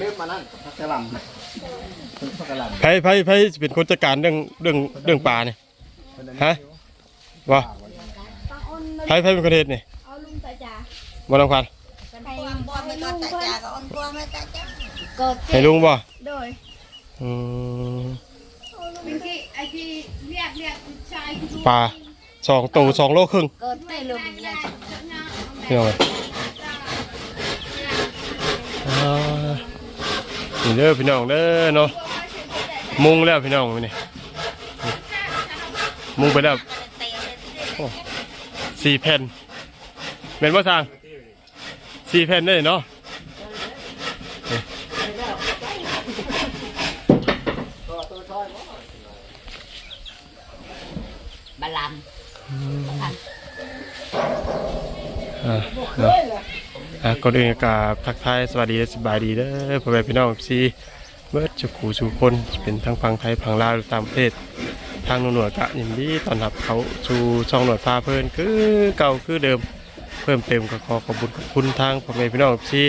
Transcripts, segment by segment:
เขาเริ่มมานั่นพักกะหล่ำพักกะหล่ำไผไผไผสิเป็นคนจัดการเรื่องเรื่องเรื่องป่านี่ฮะว่าไผไผเป็นคนเฮ็ดนี่เอาลุงตาจ่าบ่ต้องพันให้ Quang bom mới có tại cha có ông quang mới tại cha เกิดให้ลุงบ่โดยอืมเป็นที่ไอ้ที่เรียกเรียกชายที่ป่าสองตัวสองโลครึ่ง cơ tay lùm nhà พี่น้องเอ้ยอ่า นี่เด้อพี่น้องเด้อเนาะมุงแล้วพี่น้องมีนี่มุงไปแล้วสี่แผ่นเป็นว่าสางสี่แผ่นได้เนาะ bà làm อ่าเนาะอะ ก่อนอื่นก็ทักทายสวัสดีและสบายดีเด้อพ่อแม่พี่น้องซีเบิร์ดจุกูสู่คนเป็นทั้งพังไทยพังลาวตางประเทศทางหน่วยกะยินดีตอนรับเขาสู่ช่องหน่วยพาเพิ่นคือเก่าคือเดิมเพิ่มเติมก็ขอขอบคุณขอบคุณทางพ่อแม่พี่น้องซี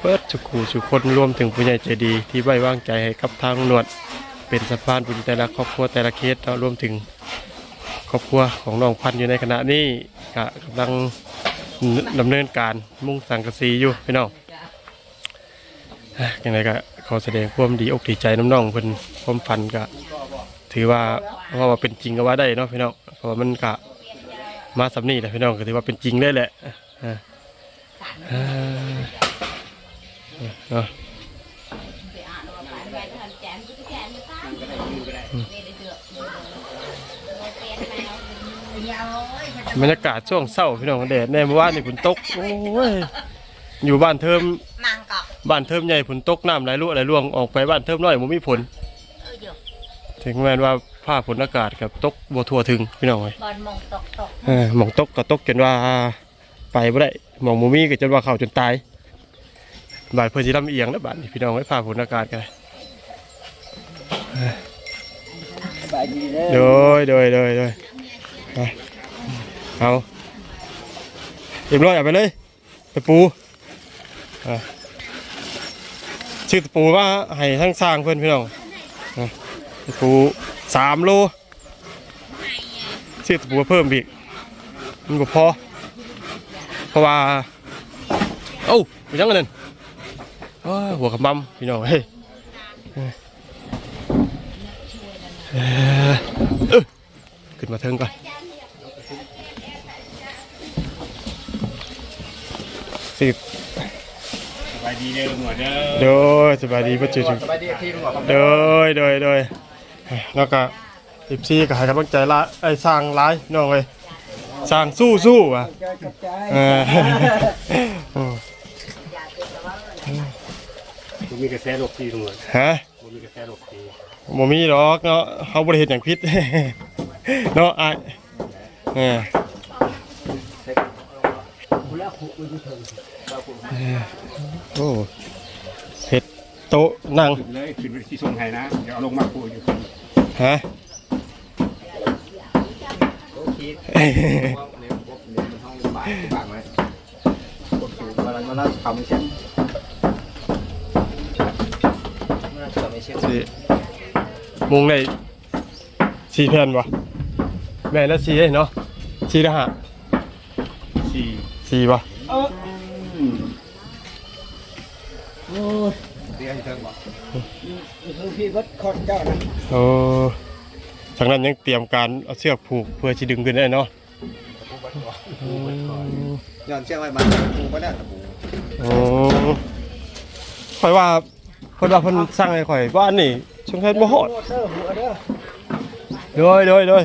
เบิร์ดจุกูสู่คนรวมถึงผู้ใหญ่ใจดีที่ไว้วางใจให้กับทางหน่วยเป็นสะพานบุญแต่ละครอบครัวแต่ละเคสเนารวมถึงครอบครัวของน้องพันอยู่ในขณะนี้ก็กำลัง ดำเนินการมุ่งสังกะสีอยู่พี่น้องอะยังไงก็ขอแสดงความดีอกดีใจน้ำน้องเพิ่นความฝันก็ถือว่าเพราะว่าเป็นจริงก็ว่าได้เนาะพี่น้องเพราะว่ามันก็มาสำนีแหละพี่น้องก็ถือว่าเป็นจริงได้แหละอะอ่าเนาะ บรรยากาศช่วงเศร้าพี่น้องแดดแน่เมื่อวานนี่ฝนตกโอ้ยอยู่บ้านเทิม mang cọc บ้านเทิมใหญ่ฝนตกน้ำไหลรั่วไหลร่วงออกไปบ้านเทิมน้อยมันมีผล ơi dược ถึงแม้ว่าผ้าฝนอากาศกับตกบัวทั่วถึงพี่น้องเลย bòn mông tộc tộc เออหมองตกก็ตกจนว่าไปบ่ได้หมองมูมีก็จนว่าเข้าจนตายบาดเพื่อสิลำเอียงแล้วบาดนี่พี่น้องไว้ผ้าฝนอากาศกันเลยบายดีเด้อโดยโดยโดยโดยไป เอาเรียบร้อยเอาไปเลยตะปูชื่อตะปูว่าให้ทั้งสร้างเพื่อนพี่น้องตะปูสามโลชื่อตะปูเพิ่มอีกมันก็พอเพราะว่าเอ้ไปยังกันนั่นอ้าวหัวขมำพี่น้องเฮ้ยเอ้ยเอ้ยเอ้ยขึ้นมาเทิงก่อน สิบสบายดีเด้อหมดเด้อโดยสบายดีปัจจุบันสบายดีที่ลุงบอกโดยโดยโดยแล้วก็สิบซีก็ให้กำลังใจละไอ้สร้างร้ายน้องเลยสร้างสู้สู้อะเอออืมผมมีกระแสโรคที่ลุงฮะผมมีกระแสโรคที่บ่มีหรอกเนาะเขาบริเหตุอย่างพิษเนาะไอ้ายเออคุณแล้วคุณอยู่เถิง โอ้เห็ดโต๊ะนั่งขึ้นเลยขึ้นไปที่ทรงไห้นะ เดี๋ยวเอาลงมาปูอยู่ฮะโอเคว่าในพวกนี้มันห้องบาดบาดไหมคนสูงเวลามาล่าทำไม่เช่นมาทำไม่เช่นสิมุงได้สี่แผ่นวะแม่นละสี่เนาะสี่ละห้าสี่สี่วะ พี่วัดคอนเจ้านะโอ้ทางนั้นยังเตรียมการเอาเชือกผูกเพื่อที่ดึงขึ้นได้เนาะย้อนเชือกไว้มันปูก็ได้ตะปูโอ้ข่อยว่าเพิ่นว่าเพิ่นสร้างให้ข่อยว่าอันนี่ช่วงเฮ็ดบ่ฮอดโมเตอร์หัวเด้อโดยโดยโดย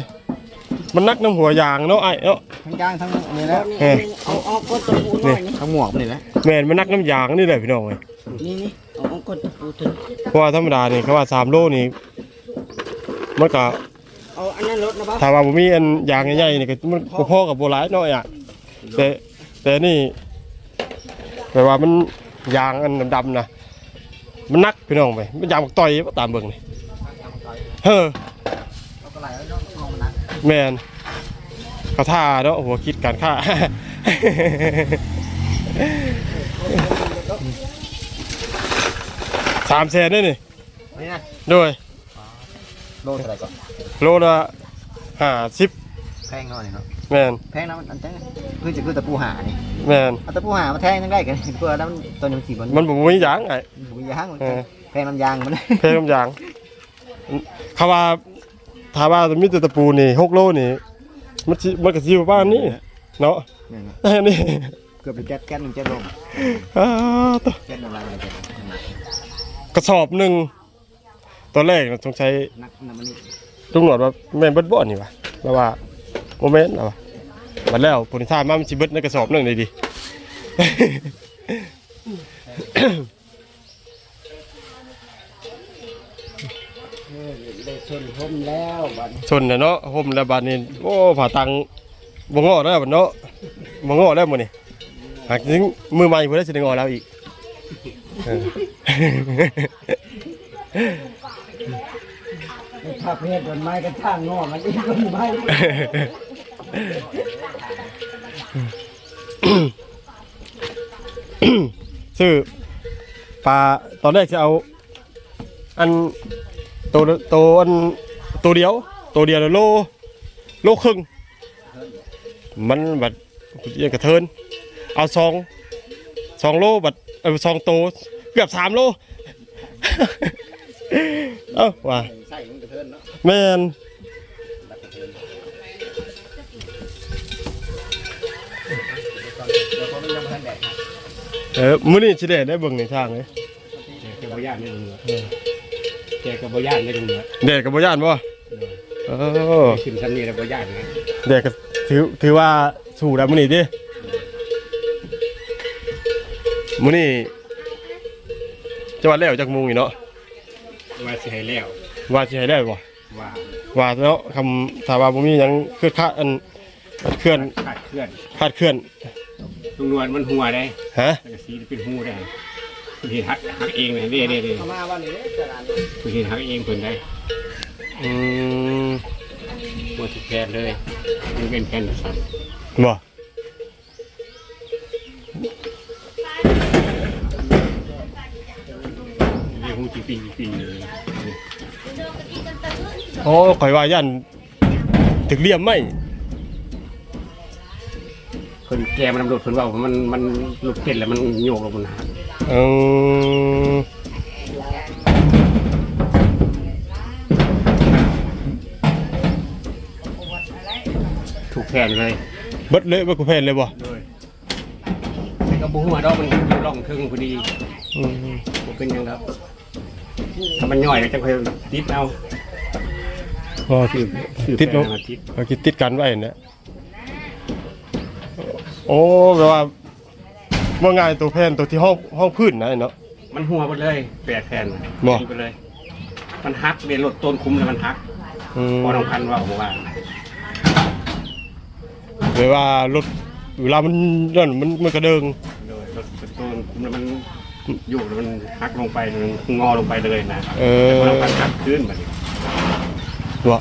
มันนักน้ำหัวยางเนาะไอ้เนาะทั้งยางทั้งนี่แหละเฮ้ยเอาออกก้นตะปูหน่อยนี่ทั้งหมวกนี่แหละแม่นมันนักน้ำยางนี่แหละพี่น้องเอ้ยนี่นี่เอาออ กก้นตะปูถึงเพราะว่าธรรมดานี่เขาว่า3โลนี่มันก็เอาอันนั้นรถนะบ้าถ้าว่าบ่มีอันยางใหญ่ๆนี่ก็มันบ่พอกับบ่หลายเนาะอะแต่แต่นี่แปลว่ามันยางอันดำๆนะมันนักพี่น้องไปมันยางบักต่อยตามเบิ่งนี่เฮ้อเอากระไรแล้วน้องลงมันนะแมนเขาท่าเนาะหัวคิดการฆ่าเสามแสนได้นี่นี่นะโดยโลเท่าไหร่ก่อนโลละห้าสิบแพงเนาะนี่เนาะแมนแพงนะมันอันแท้คือจะคือตะปูหานี่แมนเอาตะปูหามาแทงยังได้กันเพื่อแล้วมันตัวนี้มันสีมันมันบอกมีหยางไงบุยยางมันเออแพงน้ำยางมันเพลงหยางเขาว่าถ้าว่ามีแต่ตะปูนี่หกโลนี่มันสิมันก็สิอยู่บ้านนี่เนาะนี่นะอันนี้เกือบเป็นแก๊สแก๊สหนึ่งแก๊สลมอ้าตัวแก๊สน้ำลายอะไรแก๊ส กระสอบหนึ่งตอนแรกน่ะต้องใช้นักน้ำมันนี่ลุงหนวดว่าแม่นเบิดบ่นี่วะแล้วว่าโมเมนต์แล้ววะบัดแล้วผลท่ามามันสิเบิดในกระสอบหนึงเลยดิ เออได้ชนผมแล้วบัดนี้ชนน่ะเนาะห่มแล้วบัดนี้โอ้ผ่าตังบ่งอแล้วบัดเนาะบ่งอแล้วมื้อนี้หากถึงมือใหม่เพิ่นได้สิได้งอแล้วอีกเออ ถ้าเพศต้นไม้กระทั่งงอมันอีกต้นไม้ซื้อปลาตอนแรกจะเอา อันตัวตัวอันตัวเดียว ตัวเดียวโลโลครึ่งมันแบัดยังกระเทิน เอาสองสองโลแบัด เอาสองตัวเกือบสามโล เอ้าว่าใส่มันกระเทินเนาะแม่นเดี๋ยวเขาไม่ยังพันแดดเออมื้อนี้สิได้ได้เบิ่งในทางเลยแกบ่ย่านไม่รู้เนื้อแกก็บ่ย่านไม่รู้เนื้อแดดกับบ่ย่านบ่เออขึ้นชั้นนี้แล้วบ่ย่านนะแดดก็ถือถือว่าสู้ได้มื้อนี้ดิ มื้อนี้จะว่าแล้วจักโมงอีเนาะว่าสิให้แล้วว่าสิให้ได้บ่ว่าว่าแล้วคำถ้าว่าบ่มีหยังเคลื่อนคาดอันเคลื่อนขาดเคลื่อนคาดเคลื่อนลุงนวลมันหัวได้ฮะแล้วก็สีเป็นหูได้คุณเห็นหักหักเองเลยเด้เด้เด้เอามาวันนี้ตลาดนี้คุณเห็นหักเองเพิ่นได้อืมหมดทุกแผ่นเลยมันเป็นแผ่นสั่นบ่ หูจีปิงจีปิงเลยโอ้ข่อยว่าย่านถึกเหลี่ยมไหมเพิ่นแกมันนำรถเพิ่นว่ามันมันหลุดเส้นแล้วมันโยกลงบนหาเออถูกแผ่นเลยเบิดเลยบ่กูแพนเลยบ่เลยแต่ก็บ่หัวดอกมันอยู่ร่องครึ่งพอดีอืมบ่เป็นหยังครับ ถ้ามันย่อยก็จะค่อยติดเอาพอคือคือติดแผ่เนาะนมาติดเราคิดติดกันไว้เนี่ยโอ้แปลว่าว่าง่ายตัวแพนตัวที่ห้องห้องพื้นนะเนาะมันหัวไปเลยแปดแผ่นบ่ไปเลย มันหักเรียนรถต้นคุ้มแล้วมันหักอืมพอน้องพันว่าผมว่าแปลว่ารถเวลามันนั่นมันมันกระเดิงโดยรถต้นคุ้มแล้วมัน อยู่แล้วมันหักลงไปมันงอลงไปเลยนะเอแต่อพอน้องพันหักขึ้นแบบนี้ตัว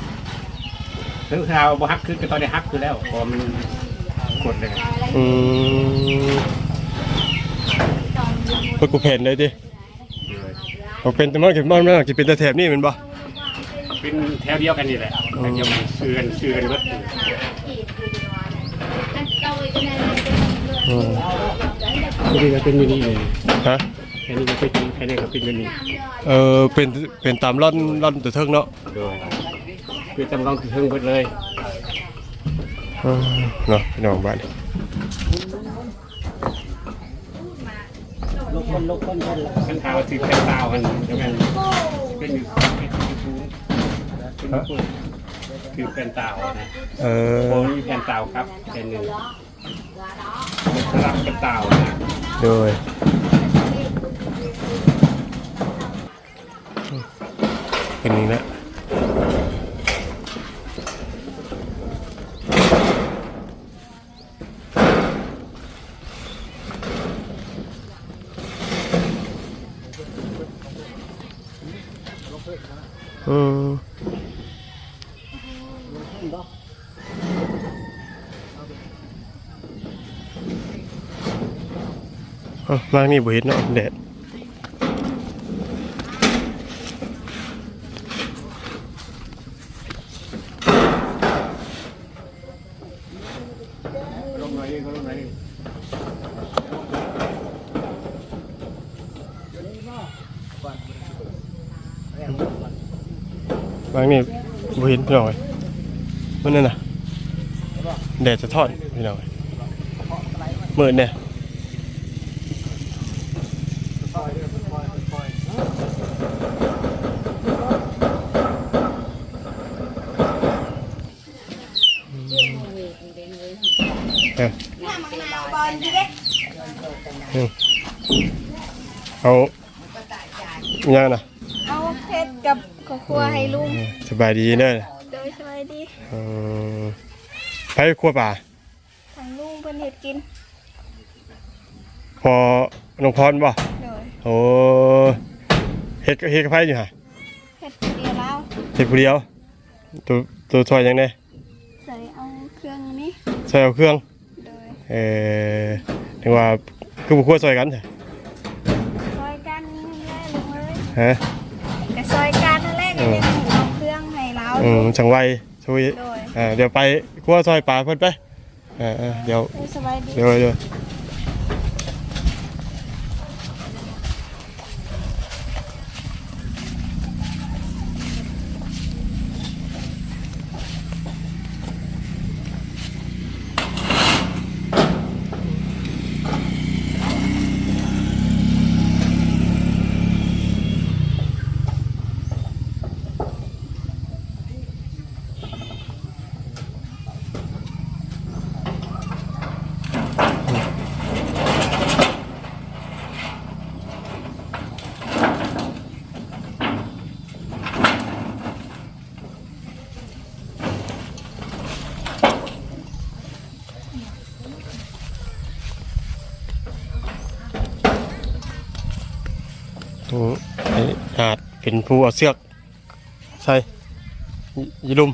ถึงคราวบ่ฮักขึ้นก็ตอนได้ฮักคือแล้วพอมันกดเลยอืมเพื่อกูแผ่นเลยดิเขาเป็นแต่มันเก็บมันมันจะเป็นแต่แถบนี่แมันบ่เป็นแถวเดียวกันนี่แหละแถวเดียวกันเชื่อนเชื่อนรถอืม แค่นี้ก็เป็นอย่างนี้เลยฮะแค่นี้ก็เป็นแค่นี้ก็เป็นอย่างนี้เออเป็นเป็นตามร่อนร่อนตัวเทิงเนาะโดยคือจำลองคือเครื่องเบิดเลยเออเนาะพี่น้องบ้านลูกคนลูกคนคนละขันเท้าถือแผ่นตาวกันเดี๋ยวกันเป็นอยู่เป็นอยู่ทูนคือแผ่นตาวนะเออโบมีแผ่นตาวครับแผ่นหนึ่ง สลับเป็นตาวนะโดยเป็นอย่างนี้นะ มามีบุเห็ดเนาะแดดบางนี่บุเห็นพี่น้องเยมันนั่นน่ะแดดจะทอดพี่น้อยเหมือนเนี่ย เอายังนะเอาเพชรกับข้าวคั่วให้ลุงเออสบายดีเด้อโดยสบายดีเออไปครัวป่าทางลุงเพิ่นเฮ็ดกิน พอน้องพรบ่โดยโอ้เฮ็ดเฮ็ดกับไผอยู่ฮะเฮ็ดเดียวแล้วเฮ็ดผู้เดียว ตัวตัวซอยยังไงใส่เอาเครื่องอันนี้ซอยเอาเครื่อง โดยเออ ถึงว่าคือบ่ควรซอยกันใช่ซอยกันนี่แหละลุงเอ้ยฮะก็ซอยกันนั่นแหละก็ยังเอาเครื่องให้เราอืมจังไวช่วยโดยอ่าเดี๋ยวไปครัวซอยป่าเพิ่นไปเออเออเดี๋ยวโดยสบายดีเดี๋ยวเดี๋ยว อาจเป็นผู้เอาเสือกใส่ยีลุม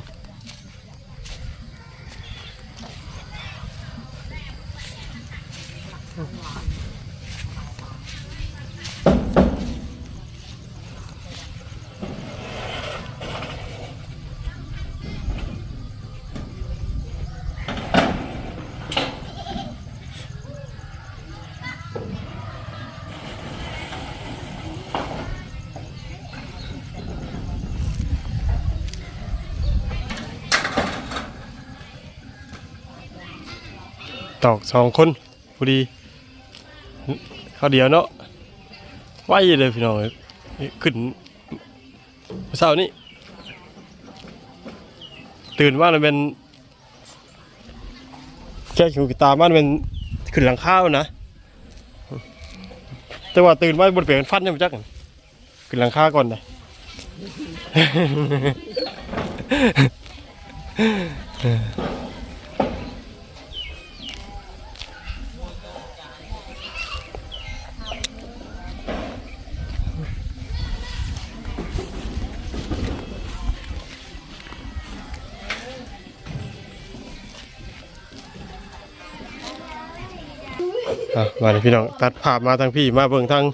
ตอกสองคนพอดีเขาเดียวเนาะไว้เลยพี่น้องขึ้นเช้านี้ตื่นมาแล้วเป็นแค่หูตามันเป็นขึ้นหลังข้าวนะแต่ว่าตื่นมาบนเปลี่ยนฟันยังไม่จักขึ้นหลังคาก่อนเลย มาเลยพี่น้องตัดภาพมาทางพี่มาเบิ่งทาง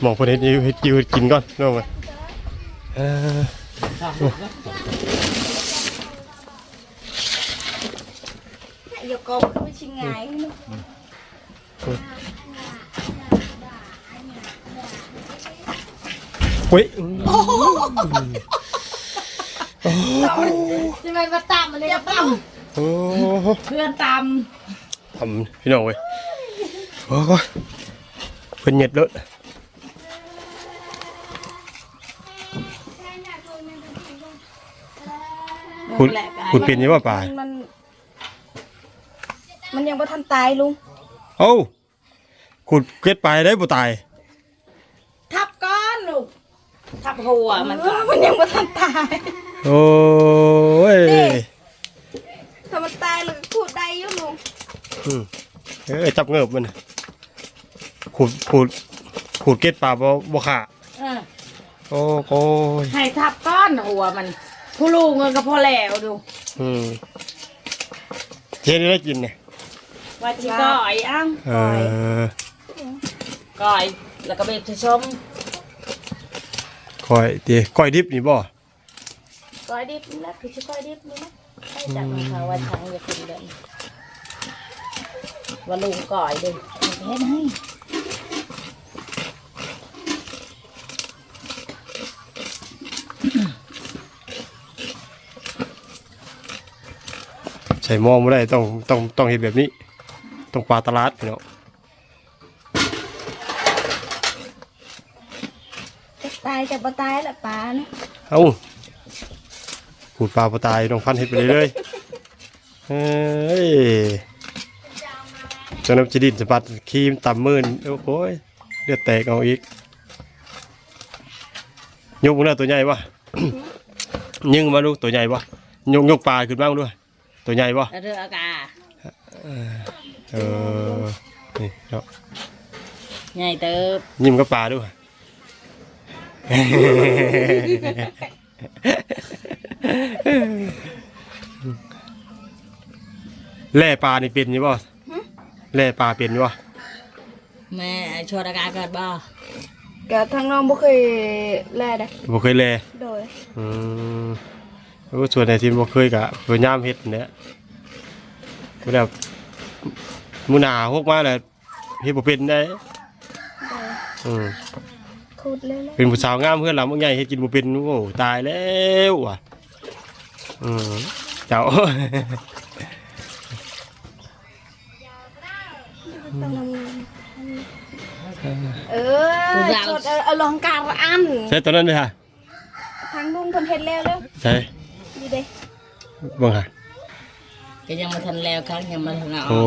หมองเพนเฮ็ดอยู่เฮ็ดอยู่เฮ็ดกินก่อนน้องเอ้ยเอ่ออย่ากบคือชิงไงายเนาะอุ้ยจะไปมาตามมันเลยตามโอ้โหเพื่อนตามทำพี่น้องเว้ย โอ้โหเพิ่นเหย็ดเลยคุณคุณเป็นยังว่าป่ามันมันยังบ่ทันตายลุงเอ้าขุดเก็ดไปได้บ่ตาย ทับก้อนลูกทับหัวมันก่อนมันยังบ่ทันตาย โอ้ยนี่ถ้ามันตายแล้วก็พูดได้อยู่ลุงอืมเอ้ยจับเงิบมันน่ะ ขูดขูดขูดเก็ดปลาบ่บ่ขาเออโอ้โอ้ยให้ทับก้อนหัวมันผู้ลูกเงินก็พอแล้วดูอืมเจ๊ได้กินเนี่ยว่าจิก้อยอ้างเออก้อย แล้วก็เบ็ดชมคอยตีก้อยดิบนี่บ่ก้อยดิบนี่แหละคือชื่อก้อยดิบนี่นะให้จับมาค่ะว่าช้างจะกินเดินว่าลุงก้อยเดินเฮ็ดให้ ส่หมองไม่ได้ต้องต้องต้องเห็นแบบนี้ ต้องปลาตลาดพี่น้องจะตายจะบ่ตายละปลานะเอ้าผูดปลาปลาตายน้องพันเห็ดไปเลยๆเฮ้ยจนน้ำจีดินสะบัดครีมต่ำมื่นโอ้โหยเลือดแตกเอาอีกยกมือหน้าตัวใหญ่ปะยิงมาลูกตัวใหญ่ปะยกยกปลาขึ้นบ้างด้วย ตัวใหญ่ปะเรืออากาเออนี่เนาะใหญ่เติบยิ้มกับปลาด้วยแล่ปลานี่เป็นอยี่บ่แล่ปลาเป็นอยี่บ่แม่ชวนอากาเกิดบ่ก็ทางน้องบ่เคยแลได้บ่เคยแล่โดยอืม โอ้ส่วนไหนที่บ่เคยกะพยายามเฮ็ดเนี่ยบ่ได้มื้อหน้าพวกมาแล้วเฮ็ดบ่เป็นได้โดยอืมขุดเลยแหละเป็นผู้สาวงามเพื่อนเราเมื่อไงเฮ็ดกินบ่เป็นโอ้ตายแล้วว่ะอืมเจ้าต้องทำงานเออจดเอาเอาลองการละอันใช่ตอนนั้นเลยค่ะทางลุงเพิ่นเฮ็ดแล้วแล้วใช่ ดีเด้บ้างค่ะก็ยังมาทันแล้วครั้งยังมาทันเอาโอ้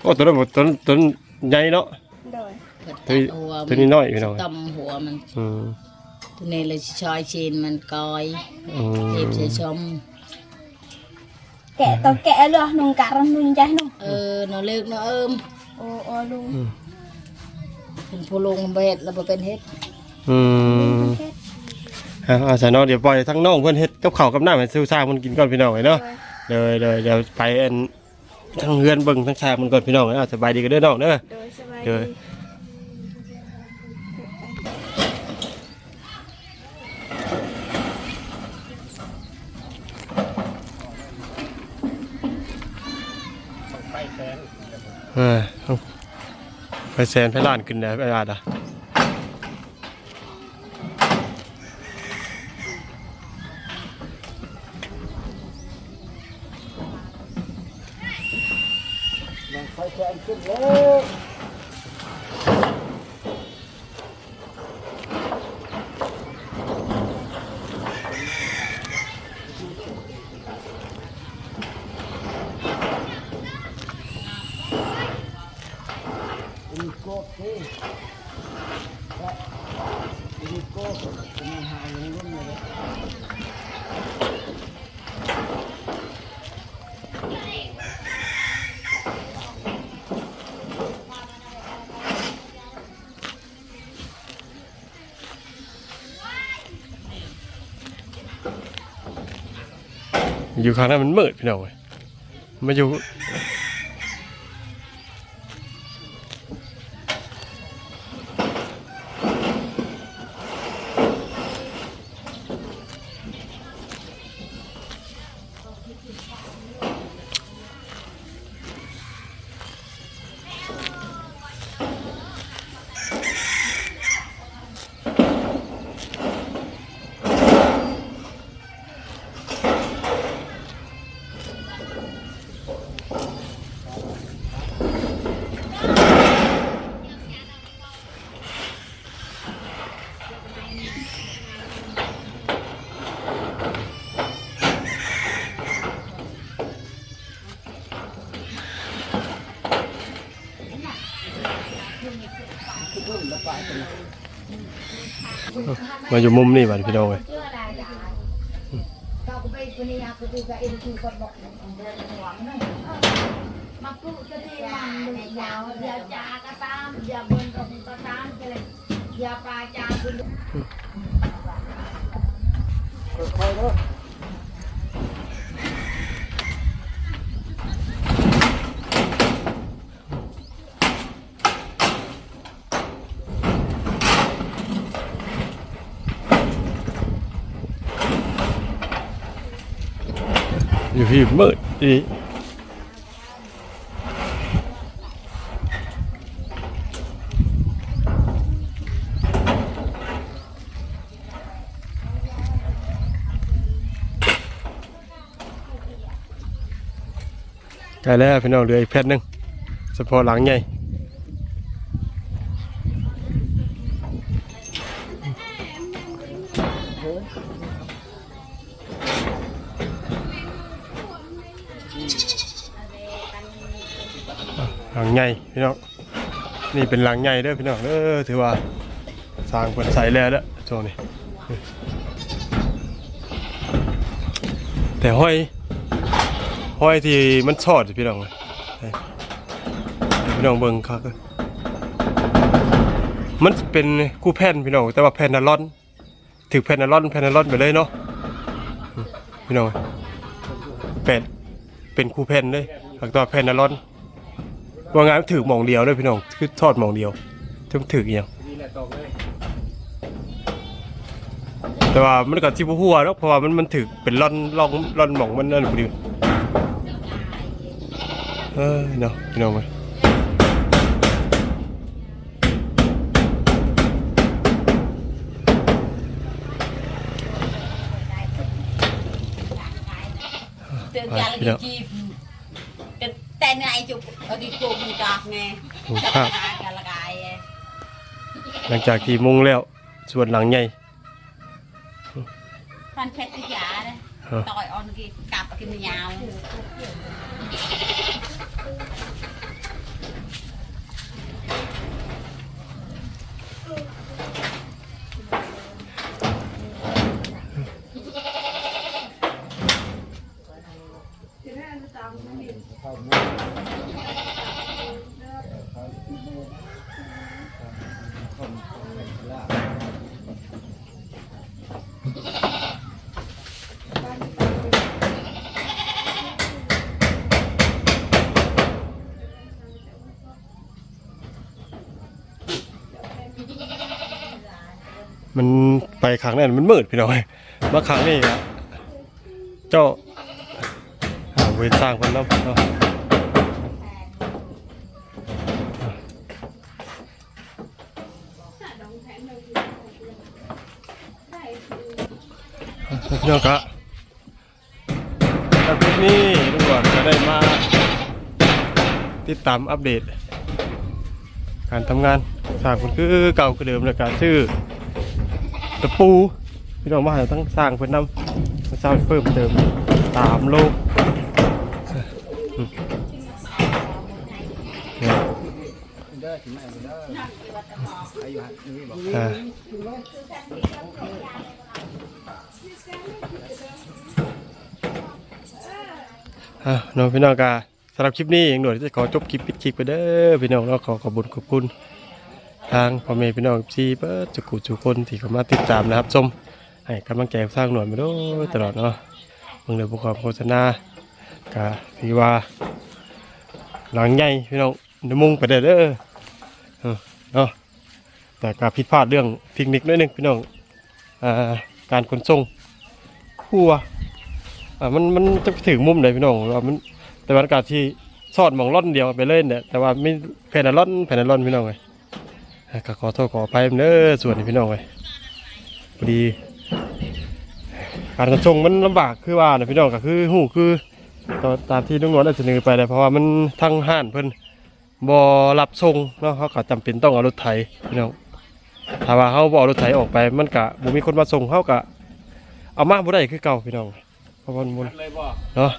โอ้ตัวนั้นบ่ตัวนั้นตัวนั้นใหญ่เนาะโดยเปิดตัวตันี้ดหัวตัวนี้น้อยพี่น้องต่ำหัวมันอืมตัวนี้เลยชอยชีนมันกอยอืมเจ็บเสียชมแกะต้องแกะเลยนงการนุงใจนงเออเนอเลิกเนอเอิมโอ้โอ้ลุงเป็นผู้ลงเบ็ดแล้วบ่เป็นเฮ็ดอืม เฮ็ดอ่าอาสาเนาะเดี๋ยวปล่อยทั้งน้องเพิ่นเฮ็ดกับข้าวกับน้ำให้ซื้อซ่ามันกินก่อนพี่น้องไว้เนาะเดี๋ยวเดี๋ยวเดี๋ยวไปอันทั้งเฮือนเบิ่งทั้งชามันก่อนพี่น้องเอ้าสบายดีกันเด้อน้องเด้อ โดยสบายโดย ดี เออเอาไปแซนไปล้านขึ้นได้ไปอาดอะ ยังค่อยแซงขึ้นเลย อีโก้ที่อีโก้มันหายเงินเลย อยู่ข้างนั้นมันมืดพี่น้องเว้ยมาอยู่ มาอยู่มุมนี่บัดพี่น้องเลยอย่าปลาาคุณ อยู่พี่มืดอีใกล้แล้วพี่น้องเหลืออีกแพทนหนึงเฉพาะหลังใหญ่ พี่น้องนี่เป็นหลังใหญ่เด้อพี่น้องเด้อถือว่าสร้างคนใส่แล้วเด้อช่วงนี้แต่ห้อยห้อยที่มันชอดพี่น้องเลยพี่น้องเบิ่งครับมันเป็นคู่แผ่นพี่น้องแต่ว่าแผ่นนาลอนถือแผ่นนาลอนแผ่นนาลอนไปเลยเนาะพี่น้องแผ่นเป็นคู่แผ่นเลยหลักต่อแผ่นนาลอน ว่างานถือหมองเดียวเลยพี่น้องคือทอดหมองเดียวถึงถืออย่างนี่แหละตอกเลยแต่ว่ามันก็ที่หัวเนาะเพราะว่ามันมันถือเป็นร่อนร่องร่อนหมองมันนั่นพอดีเออเนาะพี่น้องไหมเตือนกันเลยจีบ แต่ในจุกเอาดิโกงจากไงดูภาพกันละกายหลังจากที่มุงแล้วส่วนหลังใหญ่ฟันเพชรยาเลยเออต่อยออนกีกลับกินยาว มันไปครั้งนั้นมันมืดพี่น้องมาครั้งนี้ครับเจ้า เวรสร้างคนเนาะเนาะพี่น้องครับแล้วคลิปนี้ทุกคนจะได้มาติดตามอัปเดต การทำงานสร้างคนคือเก่าคือเดิมแล้วการซื้อตะปูพี่น้องมาหาทั้งสร้างเพิ่นนำมาสร้างเพิ่มเติมสามโลอืมเนี่ย เด้อถึงแม่เด้ อ่าอะน้องพี่น้องกาสำหรับคลิปนี้เองหน่อยจะขอจบคลิปปิดคลิปไปเด้อพี่น้องเราขอขอบคุญขอบคุณทางพ่อแม่พี่น้องที่เปิดจุกุจุกคนที่เข้ามาติดตามนะครับชมให้กำลังใจสร้างหน่วยมาโดยตลอดเนาะมืองเดือบุกรโฆษณากะที่ว่าหลังใหญ่พี่น้องนมุ่งไปเด้อ เนาะแต่การผิดพลาดเรื่องเทคนิคนิดนึงพี่น้องอการขนส่งขัวอ่ามันมันจะถึงมุมไหนพี่น้องว่ามันแต่ว่าการที่สอดหมองร่อนเดียวไปเลยเนี่ยแต่ว่าไม่แผ่นร่อนแผ่นร่อนพี่น้องเลยก็ขอโทษขออภัยเด้อส่วนนี้พี่น้องเลยพอดีการขนส่งมันลำบากคือว่านะพี่น้องก็คือหูคือตามตามที่น้องนวลได้เสนอไปเลยเพราะว่ามันทั้งห้านเพิ่น บ่รับส่งเนาะเขาก็จำเป็นต้องเอารถไถพี่น้องถ้าว่าเขาบ่เอารถไถออกไปมันก็บ่มีคนมาส่งเขาก็เอามาบ่ได้คือเก่าพี่น้องเพราะว่ามันบ่เลยบ่เนาะ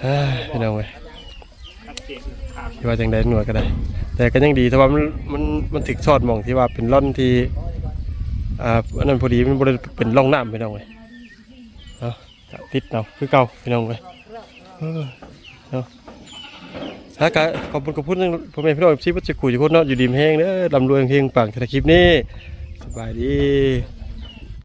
เฮ้ยพี่น้องเว้ยที่ว่าจังใดหน่วยก็ได้ แต่ก็ยังดีแต่ว่ามันมันมันถึกซอดหมองที่ว่าเป็นร่อนที่อ่าอันนั้นพอดีมันบริเป็นร่องน้ำพี่น้องเว้ยเนาะก็ติดเนาะคือเก่าพี่น้องเว้ยเออเนาะ ถ้าการขอบคุณขอบคุณพ่อแม่พี่น้องที่วัดจะขู่อยู่คนเนาะอยู่ดีมแห้งเด้อลำรวยเพลงปังแต่คลิปนี้สบายดี